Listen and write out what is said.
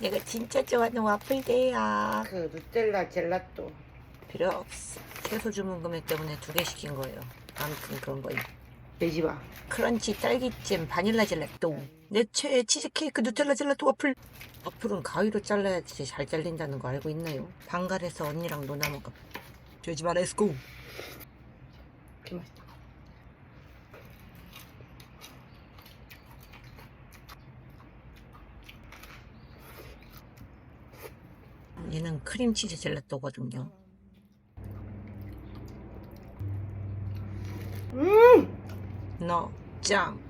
내가 진짜 좋아하는 와플데이야. 그 누텔라 젤라또. 필요 없어. 채소 주문 금액 때문에 두 개 시킨 거예요. 아무튼 그런 거예요. 돼지바. 크런치 딸기잼 바닐라 젤라또. 내 최애 치즈케이크 누텔라 젤라또 와플. 와플은 가위로 잘라야지 잘 잘린다는 거 알고 있나요? 방갈에서 언니랑 노나 먹어. 돼지바 렛츠고. 그 맛있다. 얘는 크림치즈 젤라또거든요. 음! 너 짱.